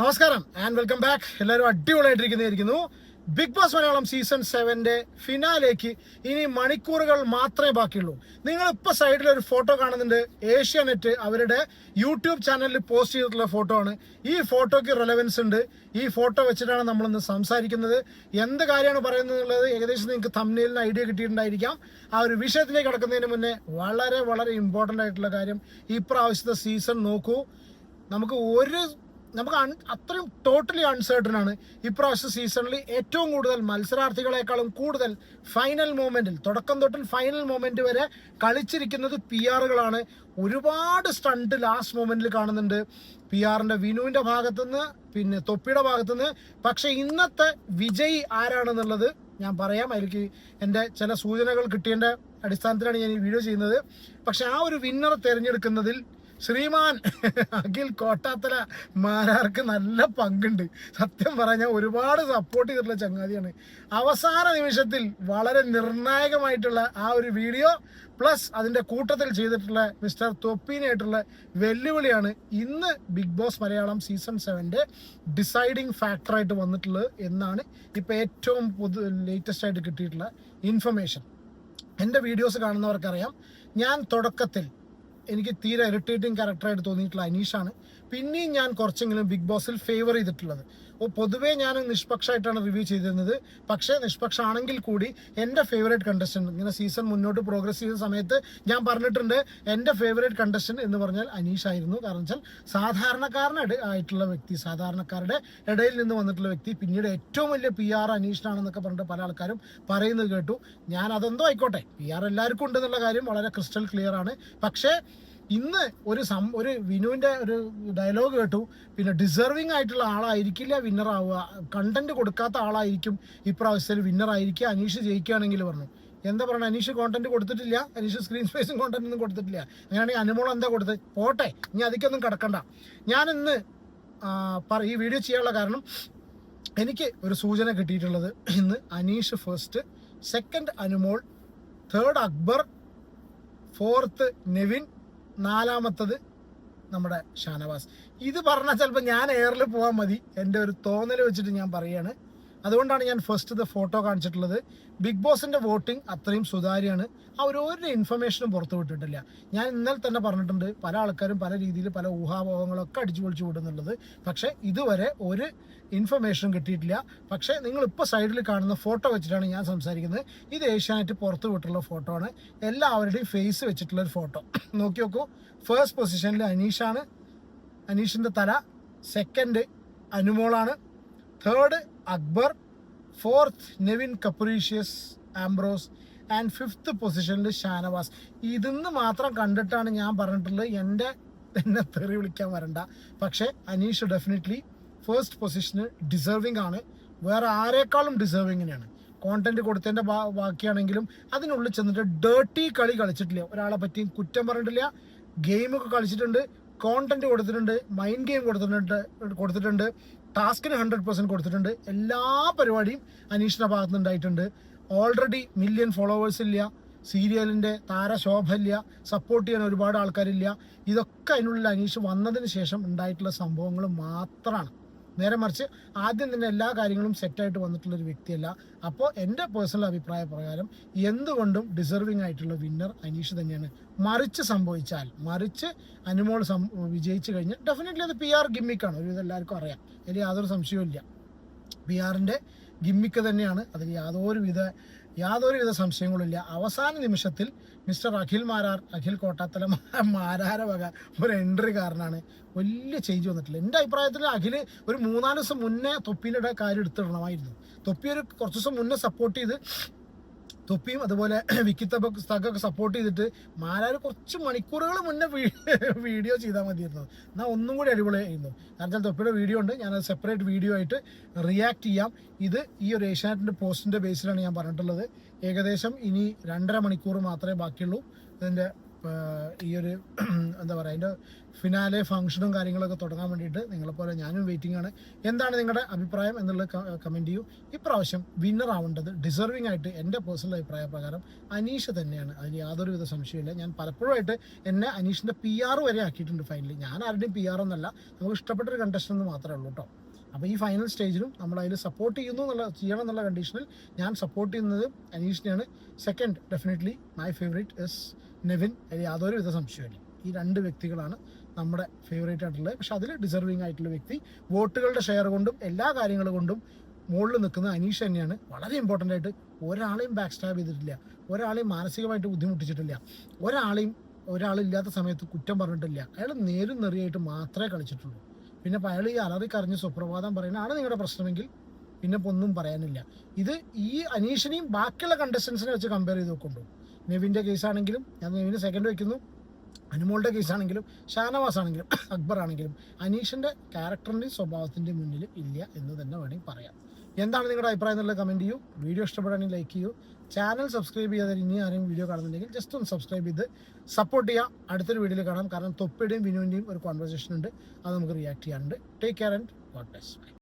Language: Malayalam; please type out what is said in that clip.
നമസ്കാരം ആൻഡ് വെൽക്കം ബാക്ക്. എല്ലാവരും അടിപൊളിയായിട്ടിരിക്കുന്നതായിരിക്കുന്നു. ബിഗ് ബോസ് മലയാളം സീസൺ സെവന്റെ ഫിനാലേക്ക് ഇനി മണിക്കൂറുകൾ മാത്രമേ ബാക്കിയുള്ളൂ. നിങ്ങൾ ഇപ്പോൾ സൈഡിൽ ഒരു ഫോട്ടോ കാണുന്നുണ്ട്. ഏഷ്യാനെറ്റ് അവരുടെ യൂട്യൂബ് ചാനലിൽ പോസ്റ്റ് ചെയ്തിട്ടുള്ള ഫോട്ടോ ആണ്. ഈ ഫോട്ടോയ്ക്ക് റെലവൻസ് ഉണ്ട്. ഈ ഫോട്ടോ വെച്ചിട്ടാണ് നമ്മളിന്ന് സംസാരിക്കുന്നത്. എന്ത് കാര്യമാണ് പറയുന്നത് എന്നുള്ളത് ഏകദേശം നിങ്ങൾക്ക് തമ്മിലിന് ഐഡിയ കിട്ടിയിട്ടുണ്ടായിരിക്കാം. ആ ഒരു വിഷയത്തിലേക്ക് കിടക്കുന്നതിന് മുന്നേ വളരെ വളരെ ഇമ്പോർട്ടന്റ് ആയിട്ടുള്ള കാര്യം ഇപ്രാവശ്യത്തെ പ്രാവശ്യത്തെ സീസൺ നോക്കൂ. നമുക്ക് ഒരു നമുക്ക് അൺ- അത്രയും ടോട്ടലി അൺസേർട്ടൺ ആണ് ഇപ്രാവശ്യ സീസണിൽ ഏറ്റവും കൂടുതൽ മത്സരാർത്ഥികളെക്കാളും കൂടുതൽ ഫൈനൽ മൂമെന്റിൽ തുടക്കം തൊട്ടിൽ ഫൈനൽ മൂമെന്റ് വരെ കളിച്ചിരിക്കുന്നത് പി ആറുകളാണ് ഒരുപാട് സ്റ്റണ്ട് ലാസ്റ്റ് മൊമെന്റിൽ കാണുന്നുണ്ട്. പി ആറിന്റെ വിനുവിന്റെ ഭാഗത്തുനിന്ന് പിന്നെ തൊപ്പിയുടെ ഭാഗത്തുനിന്ന്. പക്ഷേ ഇന്നത്തെ വിജയി ആരാണെന്നുള്ളത് ഞാൻ പറയാം. അതിലേക്ക് എന്റെ ചില സൂചനകൾ കിട്ടിയതിന്റെ അടിസ്ഥാനത്തിലാണ് ഞാൻ ഈ വീഡിയോ ചെയ്യുന്നത്. പക്ഷേ ആ ഒരു വിന്നറെ തിരഞ്ഞെടുക്കുന്നതിൽ ശ്രീമാൻ അഖിൽ കോട്ടാത്തല മാരാർക്ക് നല്ല പങ്കുണ്ട്. സത്യം പറഞ്ഞാൽ ഒരുപാട് സപ്പോർട്ട് ചെയ്തിട്ടുള്ള ചങ്ങാതിയാണ്. അവസാന നിമിഷത്തിൽ വളരെ നിർണായകമായിട്ടുള്ള ആ ഒരു വീഡിയോ പ്ലസ് അതിന്റെ കൂട്ടത്തിൽ ചെയ്തിട്ടുള്ള മിസ്റ്റർ തൊപ്പീനായിട്ടുള്ള വെല്ലുവിളിയാണ് ഇന്ന് ബിഗ് ബോസ് മലയാളം സീസൺ സെവന്റെ ഡിസൈഡിങ് ഫാക്ടറായിട്ട് വന്നിട്ടുള്ളത് എന്നാണ് ഇപ്പോൾ ഏറ്റവും പുതു ലേറ്റസ്റ്റ് ആയിട്ട് കിട്ടിയിട്ടുള്ള ഇൻഫർമേഷൻ എന്റെ വീഡിയോസ് കാണുന്നവർക്കറിയാം ഞാൻ തുടക്കത്തിൽ എനിക്ക് തീരെ ഇറിറ്റേറ്റിംഗ് ക്യാരക്ടറായിട്ട് തോന്നിയിട്ടുള്ള അനീഷാണ്. പിന്നെയും ഞാൻ കുറച്ചെങ്കിലും ബിഗ് ബോസിൽ ഫേവർ ചെയ്തിട്ടുള്ളത്. ഓ പൊതുവേ ഞാൻ നിഷ്പക്ഷമായിട്ടാണ് റിവ്യൂ ചെയ്തിരുന്നത്. പക്ഷേ നിഷ്പക്ഷമാണെങ്കിൽ കൂടി എന്റെ ഫേവറേറ്റ് കണ്ടസ്റ്റന്റ് ഇങ്ങനെ സീസൺ മുന്നോട്ട് പ്രോഗ്രസ് ചെയ്ത സമയത്ത് ഞാൻ പറഞ്ഞിട്ടുണ്ട് എന്റെ ഫേവറേറ്റ് കണ്ടസ്റ്റന്റ് എന്ന് പറഞ്ഞാൽ അനീഷ് ആയിരുന്നു. കാരണം വെച്ചാൽ സാധാരണക്കാരനായിട്ട് ആയിട്ടുള്ള വ്യക്തി സാധാരണക്കാരുടെ ഇടയിൽ നിന്ന് വന്നിട്ടുള്ള വ്യക്തി പിന്നീട് ഏറ്റവും വലിയ പി ആർ അനീഷിനാണെന്നൊക്കെ പറഞ്ഞിട്ട് പല ആൾക്കാരും പറയുന്നത് കേട്ടു. ഞാൻ അതെന്തോ ആയിക്കോട്ടെ പി ആർ എല്ലാവർക്കും ഉണ്ടെന്നുള്ള കാര്യം വളരെ ക്രിസ്റ്റൽ ക്ലിയർ ആണ്. പക്ഷേ ഇന്ന് ഒരു സം ഒരു വിനുവിന്റെ ഒരു ഡയലോഗ് കേട്ടു. പിന്നെ ഡിസേർവിങ് ആയിട്ടുള്ള ആളായിരിക്കില്ല വിന്നറാവുക കണ്ടന്റ് കൊടുക്കാത്ത ആളായിരിക്കും ഇപ്രാവശ്യത്തിൽ വിന്നറായിരിക്കുക അനീഷ് ജയിക്കുകയാണെങ്കിൽ പറഞ്ഞു. എന്താ പറയുക അനീഷ് കോണ്ടന്റ് കൊടുത്തിട്ടില്ല. അനീഷ് സ്ക്രീൻ സ്പേസും കോണ്ടന്റ് ഒന്നും കൊടുത്തിട്ടില്ല. അങ്ങനെയാണെങ്കിൽ അനുമോൾ എന്താ കൊടുത്തത് പോട്ടെ. ഇനി അതിക്കൊന്നും കിടക്കണ്ട. ഞാൻ ഇന്ന് ഈ വീഡിയോ ചെയ്യാനുള്ള കാരണം എനിക്ക് ഒരു സൂചന കിട്ടിയിട്ടുള്ളത്. ഇന്ന് Aneesh first second Anumol third Akbar fourth Nevin നാലാമത്തത് നമ്മുടെ ഷാനവാസ്. ഇത് പറഞ്ഞാൽ ചിലപ്പോൾ ഞാൻ എയറിൽ പോകാൻ മതി. എന്റെ ഒരു തോന്നൽ വെച്ചിട്ട് ഞാൻ പറയാണ്. അതുകൊണ്ടാണ് ഞാൻ ഫസ്റ്റ് ഇത് ഫോട്ടോ കാണിച്ചിട്ടുള്ളത്. ബിഗ് ബോസിന്റെ വോട്ടിംഗ് അത്രയും സുതാര്യമാണ്. ഒരു ഒരു ഇൻഫർമേഷനും പുറത്തു വിട്ടിട്ടില്ല. ഞാൻ ഇന്നലെ തന്നെ പറഞ്ഞിട്ടുണ്ട് പല ആൾക്കാരും പല രീതിയിൽ പല ഊഹാപോഹങ്ങളൊക്കെ അടിച്ചു പൊളിച്ചു വിടുന്നുള്ളത്. പക്ഷേ ഇതുവരെ ഒരു ഇൻഫർമേഷനും കിട്ടിയിട്ടില്ല. പക്ഷേ നിങ്ങളിപ്പോൾ സൈഡിൽ കാണുന്ന ഫോട്ടോ വെച്ചിട്ടാണ് ഞാൻ സംസാരിക്കുന്നത്. ഇത് ഏഷ്യാനെറ്റ് പുറത്തു വിട്ടുള്ള ഫോട്ടോ ആണ്. എല്ലാവരുടെയും ഫേസ് വെച്ചിട്ടുള്ള ഒരു ഫോട്ടോ നോക്കി നോക്കൂ. ഫസ്റ്റ് പൊസിഷനിൽ അനീഷാണ്. അനീഷിന്റെ തല. Second അനുമോളാണ്. Third Akbar fourth Nevin capricious Ambrose and fifth പൊസിഷനിൽ ഷാനവാസ്. ഇതിന്ന് മാത്രം കണ്ടിട്ടാണ് ഞാൻ പറഞ്ഞിട്ടുള്ളത്. എന്റെ എന്നെ തെറി വിളിക്കാൻ വരണ്ട. പക്ഷേ അനീഷ് ഡെഫിനറ്റ്ലി ഫസ്റ്റ് പൊസിഷന് ഡിസേർവിംഗ് ആണ്. വേറെ ആരെക്കാളും ഡിസേർവിങ്ങിനെയാണ് കോണ്ടന്റ് കൊടുത്തതിന്റെ ബാക്കിയാണെങ്കിലും അതിനുള്ളിൽ ചെന്നിട്ട് ഡേർട്ടി കളി കളിച്ചിട്ടില്ല. ഒരാളെ പറ്റിയും കുറ്റം പറഞ്ഞിട്ടില്ല. ഗെയിമൊക്കെ കളിച്ചിട്ടുണ്ട്. കോണ്ടന്റ് കൊടുത്തിട്ടുണ്ട്. മൈൻഡ് ഗെയിം കൊടുത്തിട്ടുണ്ട് കൊടുത്തിട്ടുണ്ട്. ടാസ്കിന് ഹൺഡ്രഡ് പെർസെന്റ് കൊടുത്തിട്ടുണ്ട്. എല്ലാ പരിപാടിയും അനീഷിന്റെ ഭാഗത്തു നിന്നുണ്ടായിട്ടുണ്ട്. ഓൾറെഡി മില്യൺ ഫോളോവേഴ്സ് ഇല്ല. സീരിയലിന്റെ താരശോഭ ഇല്ല സപ്പോർട്ട് ചെയ്യാൻ ഒരുപാട് ആൾക്കാരില്ല. ഇതൊക്കെ അതിനുള്ളിൽ അനീഷ് വന്നതിന് ശേഷം ഉണ്ടായിട്ടുള്ള സംഭവങ്ങൾ മാത്രമാണ്. നേരെ മറിച്ച് ആദ്യം തന്നെ എല്ലാ കാര്യങ്ങളും സെറ്റായിട്ട് വന്നിട്ടുള്ള ഒരു വ്യക്തിയല്ല. അപ്പോൾ എന്റെ പേഴ്സണൽ അഭിപ്രായ പ്രകാരം എന്തുകൊണ്ടും ഡിസർവിംഗ് ആയിട്ടുള്ള വിന്നർ അനീഷ് തന്നെയാണ്. മറിച്ച് സംഭവിച്ചാൽ മറിച്ച് അനുമോൾ സം വിജയിച്ചു കഴിഞ്ഞാൽ ഡെഫിനറ്റ്ലി അത് പി ആർ ഗിമ്മിക്കാണ് ഒരു എല്ലാവർക്കും അറിയാം. അതിൽ യാതൊരു സംശയവും ഇല്ല പി ആറിന്റെ ഗിമ്മിക്ക് തന്നെയാണ്. അതിൽ യാതൊരുവിധ യാതൊരുവിധ സംശയങ്ങളുമില്ല. അവസാന നിമിഷത്തിൽ മിസ്റ്റർ അഖിൽ മാരാർ അഖിൽ കോട്ടാത്തല മാരാര വക ഒരു എൻട്രി കാരനാണ് വലിയ ചേഞ്ച് വന്നിട്ടില്ല. എന്റെ അഭിപ്രായത്തിൽ അഖിൽ ഒരു മൂന്നാൽ ദിവസം മുന്നേ തൊപ്പീന്റെ കാര്യം എടുത്തിടണമായിരുന്നു. തൊപ്പി ഒരു കുറച്ച് ദിവസം മുന്നേ സപ്പോർട്ട് ചെയ്ത് തൊപ്പിയും അതുപോലെ വിക്കിത്ത സ്ഥലമൊക്കെ സപ്പോർട്ട് ചെയ്തിട്ട് മാരാർ കുറച്ച് മണിക്കൂറുകൾ മുന്നേ വീഡിയോ ചെയ്താൽ മതിയായിരുന്നു. എന്നാൽ ഒന്നും കൂടി അടിപൊളിയായിരുന്നു. കാരണം വെച്ചാൽ തൊപ്പിയുടെ വീഡിയോ ഉണ്ട്. ഞാൻ അത് സെപ്പറേറ്റ് വീഡിയോ ആയിട്ട് റിയാക്ട് ചെയ്യാം. ഇത് ഈ ഒരു ഏഷ്യാനെറ്റിന്റെ പോസ്റ്റിന്റെ ബേസിലാണ് ഞാൻ പറഞ്ഞിട്ടുള്ളത്. ഏകദേശം ഇനി രണ്ടര മണിക്കൂർ മാത്രമേ ബാക്കിയുള്ളൂ. ഇതിന്റെ ഈ ഒരു എന്താ പറയുക അതിന്റെ ഫിനാലെ ഫംഗ്ഷനും കാര്യങ്ങളൊക്കെ തുടങ്ങാൻ വേണ്ടിയിട്ട് നിങ്ങളെപ്പോലെ ഞാനും വെയിറ്റിംഗ് ആണ്. എന്താണ് നിങ്ങളുടെ അഭിപ്രായം എന്നുള്ളത് കമന്റ് ചെയ്യൂ. ഇപ്രാവശ്യം വിന്നർ ആവേണ്ടത് ഡിസർവിംഗ് ആയിട്ട് എന്റെ പേഴ്സണൽ അഭിപ്രായ പ്രകാരം അനീഷ് തന്നെയാണ്. അതിൽ യാതൊരുവിധ സംശയമില്ല ഞാൻ പലപ്പോഴായിട്ട് എന്നെ അനീഷിന്റെ പി ആർ വരെ ആക്കിയിട്ടുണ്ട് ഫൈനലി ഞാൻ ആരുടെയും പി ആർ ഒന്നല്ല. നമുക്ക് ഇഷ്ടപ്പെട്ട ഒരു കണ്ടസ്റ്റ് എന്ന് മാത്രമേ ഉള്ളൂ കേട്ടോ അപ്പോൾ ഈ ഫൈനൽ സ്റ്റേജിലും നമ്മൾ അതിൽ സപ്പോർട്ട് ചെയ്യുന്നു എന്നുള്ള ചെയ്യണം എന്നുള്ള കണ്ടീഷനിൽ ഞാൻ സപ്പോർട്ട് ചെയ്യുന്നത് അനീഷിനെയാണ്. Second definitely my favourite is Nevin അതിൽ യാതൊരു വിധ സംശയമില്ല ഈ രണ്ട് വ്യക്തികളാണ് നമ്മുടെ ഫേവറേറ്റ് ആയിട്ടുള്ളത്. പക്ഷെ അതിൽ ഡിസർവിങ് ആയിട്ടുള്ള വ്യക്തി വോട്ടുകളുടെ ഷെയർ കൊണ്ടും എല്ലാ കാര്യങ്ങൾ കൊണ്ടും മുകളിൽ നിൽക്കുന്ന അനീഷ് തന്നെയാണ്. വളരെ ഇമ്പോർട്ടന്റ് ആയിട്ട് ഒരാളെയും ബാക്ക് സ്റ്റാബ് ചെയ്തിട്ടില്ല. ഒരാളെയും മാനസികമായിട്ട് ബുദ്ധിമുട്ടിച്ചിട്ടില്ല. ഒരാളെയും ഒരാളില്ലാത്ത സമയത്ത് കുറ്റം പറഞ്ഞിട്ടില്ല. അയാൾ നേരും നെറിയായിട്ട് മാത്രമേ കളിച്ചിട്ടുള്ളൂ. പിന്നെ അയാൾ ഈ അലറി കറിഞ്ഞ് സുപ്രഭാതം പറയുന്നതാണ് നിങ്ങളുടെ പ്രശ്നമെങ്കിൽ പിന്നെ ഒന്നും പറയാനില്ല. ഇത് ഈ അനീഷിനെയും ബാക്കിയുള്ള കണ്ടസ്റ്റൻസിനെ വെച്ച് കമ്പയർ ചെയ്ത് നോക്കുള്ളൂ നെവിന്റെ കേസാണെങ്കിലും ഞാൻ നെവിന് സെക്കൻഡ് വയ്ക്കുന്നു. അനുമോളുടെ കേസാണെങ്കിലും ഷാനവാസ് ആണെങ്കിലും അക്ബർ ആണെങ്കിലും അനീഷിന്റെ ക്യാരക്ടറിന്റെയും സ്വഭാവത്തിന്റെ മുന്നിൽ ഇല്ല എന്ന് തന്നെ വേണമെങ്കിൽ പറയാം. എന്താണ് നിങ്ങളുടെ അഭിപ്രായം എന്നുള്ളത് കമന്റ് ചെയ്യൂ. വീഡിയോ ഇഷ്ടപ്പെടുകയാണെങ്കിൽ ലൈക്ക് ചെയ്യൂ. ചാനൽ സബ്സ്ക്രൈബ് ചെയ്യാതെ ഇനി ആരെങ്കിലും വീഡിയോ കാണുന്നുണ്ടെങ്കിൽ ജസ്റ്റ് ഒന്ന് സബ്സ്ക്രൈബ് ചെയ്ത് സപ്പോർട്ട് ചെയ്യാം അടുത്തൊരു വീഡിയോയിൽ കാണാം. കാരണം തൊപ്പിയുടെയും വിനുവിന്റെയും ഒരു കോൺവെർസേഷൻ ഉണ്ട്. അത് നമുക്ക് റിയാക്ട് ചെയ്യാനുണ്ട്. Take care and God bless